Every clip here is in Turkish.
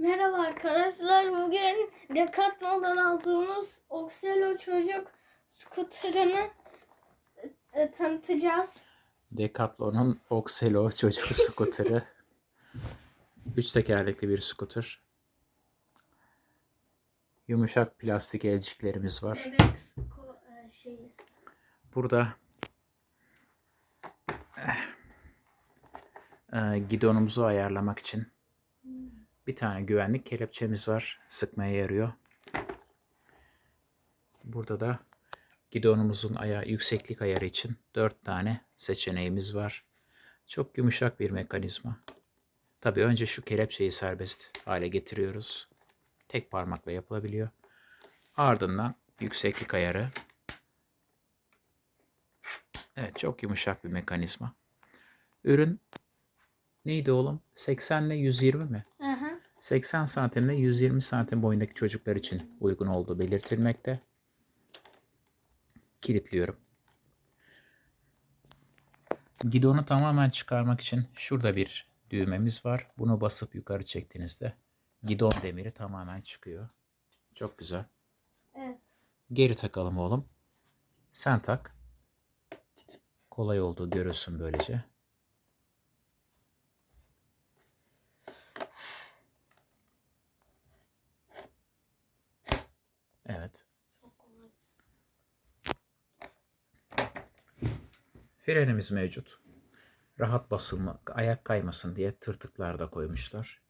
Merhaba arkadaşlar. Bugün Decathlon'dan aldığımız Oxelo çocuk skuterını e, tanıtacağız. Decathlon'un Oxelo çocuk skuteri. Üç tekerlekli bir skuter. Yumuşak plastik elciklerimiz var. Sko- e, şeyi. Burada eh, gidonumuzu ayarlamak için bir tane güvenlik kelepçemiz var. Sıkmaya yarıyor. Burada da gidonumuzun aya yükseklik ayarı için dört tane seçeneğimiz var. Çok yumuşak bir mekanizma. Tabii önce şu kelepçeyi serbest hale getiriyoruz. Tek parmakla yapılabiliyor. Ardından yükseklik ayarı. Evet çok yumuşak bir mekanizma. Ürün neydi oğlum? 80 ile 120 mi? Aha. 80 santim ile 120 santim boyundaki çocuklar için uygun olduğu belirtilmekte. Kilitliyorum. Gidonu tamamen çıkarmak için şurada bir düğmemiz var. Bunu basıp yukarı çektiğinizde gidon demiri tamamen çıkıyor. Çok güzel. Evet. Geri takalım oğlum. Sen tak. Kolay olduğu görürsün böylece. Evet. Frenimiz mevcut. Rahat basılmak, ayak kaymasın diye tırtıklar da koymuşlar.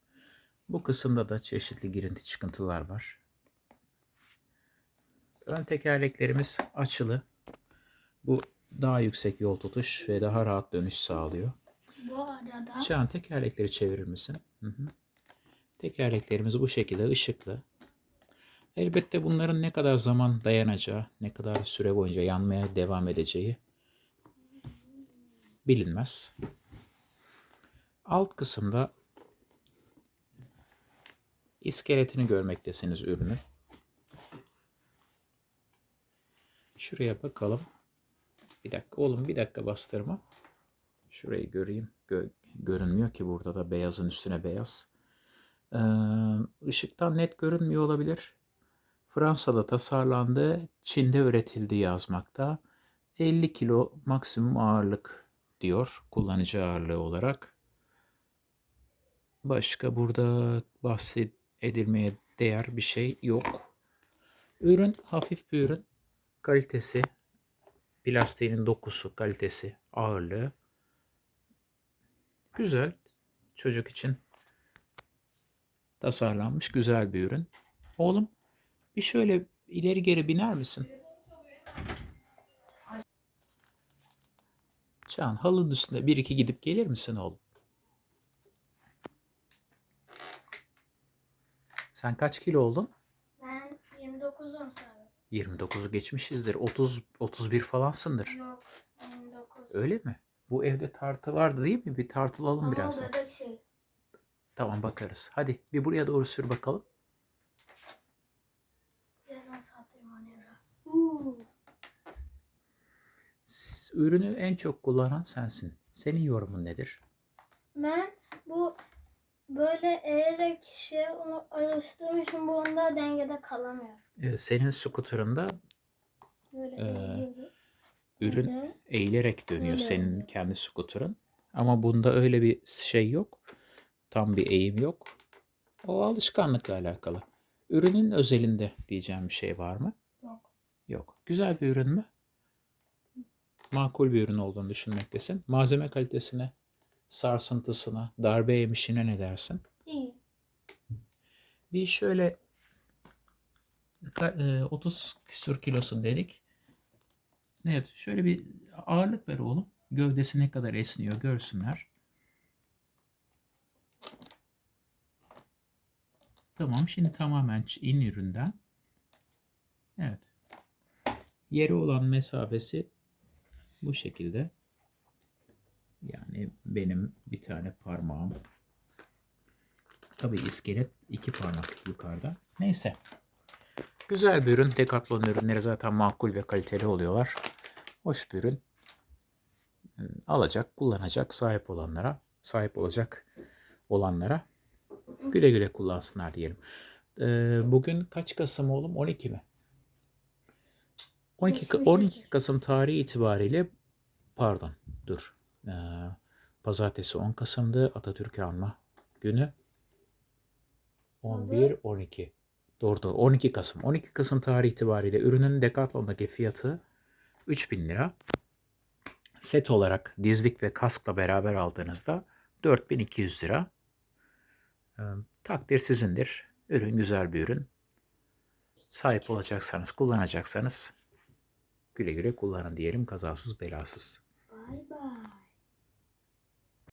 Bu kısımda da çeşitli girinti çıkıntılar var. Ön tekerleklerimiz açılı. Bu daha yüksek yol tutuş ve daha rahat dönüş sağlıyor. Bu arada Çağan tekerlekleri çevirir misin? Hı hı. Tekerleklerimiz bu şekilde ışıklı. Elbette bunların ne kadar zaman dayanacağı, ne kadar süre boyunca yanmaya devam edeceği bilinmez. Alt kısımda iskeletini görmektesiniz ürünü. Şuraya bakalım. Bir dakika oğlum bir dakika bastırma. Şurayı göreyim. Gö- görünmüyor ki burada da beyazın üstüne beyaz. Ee, net görünmüyor olabilir. Fransa'da tasarlandı, Çin'de üretildi yazmakta. 50 kilo maksimum ağırlık diyor kullanıcı ağırlığı olarak. Başka burada bahsedilmeye değer bir şey yok. Ürün hafif bir ürün. Kalitesi, plastiğinin dokusu, kalitesi, ağırlığı güzel. Çocuk için tasarlanmış güzel bir ürün. Oğlum bir şöyle ileri geri biner misin? Can halının üstünde bir iki gidip gelir misin oğlum? Sen kaç kilo oldun? ben 29'um sanırım. 29'u geçmişizdir. 30 31 falansındır. Yok 29. Öyle mi? Bu evde tartı vardı değil mi? Bir tartılalım Ama birazdan. şey. Tamam bakarız. Hadi bir buraya doğru sür bakalım. Yarım saattir manevra. Uuu. S- Ürünü en çok kullanan sensin. Senin yorumun nedir? Ben bu böyle eğerek şey alıştığım için bu onda dengede kalamıyorum. Ee, senin skuterında Böyle eğiyorum. ürün Böyle. eğilerek dönüyor Öyle senin kendi skuterın. Ama bunda öyle bir şey yok. Tam bir eğim yok. O alışkanlıkla alakalı. Ürünün özelinde diyeceğim bir şey var mı? Yok. Yok. Güzel bir ürün mü? Makul bir ürün olduğunu düşünmektesin. Malzeme kalitesine, sarsıntısına, darbe yemişine ne dersin? İyi. Bir şöyle ka- e, 30 küsur kilosun dedik. Evet, şöyle bir ağırlık ver oğlum. Gövdesi ne kadar esniyor görsünler. Tamam, şimdi tamamen in üründen. Evet. Yeri olan mesafesi bu şekilde. Yani benim bir tane parmağım. Tabii iskelet iki parmak yukarıda. Neyse. Güzel bir ürün. Decathlon ürünleri zaten makul ve kaliteli oluyorlar. Hoş bir ürün. Hmm, Alacak, kullanacak, sahip olanlara, sahip olacak olanlara Güle güle kullansınlar diyelim. Ee, bugün kaç Kasım oğlum? 12 mi? 12, Ka- Geçmiş 12 olsun. Kasım tarihi itibariyle pardon dur. Ee, pazartesi 10 Kasım'dı Atatürk'ü anma günü. 11, 12. Doğru doğru. 12 Kasım. 12 Kasım tarihi itibariyle ürünün Decathlon'daki fiyatı 3000 lira. Set olarak dizlik ve kaskla beraber aldığınızda 4200 lira. Takdir sizindir. Ürün güzel bir ürün. Sahip olacaksanız, kullanacaksanız güle güle kullanın diyelim kazasız belasız. Bay bay.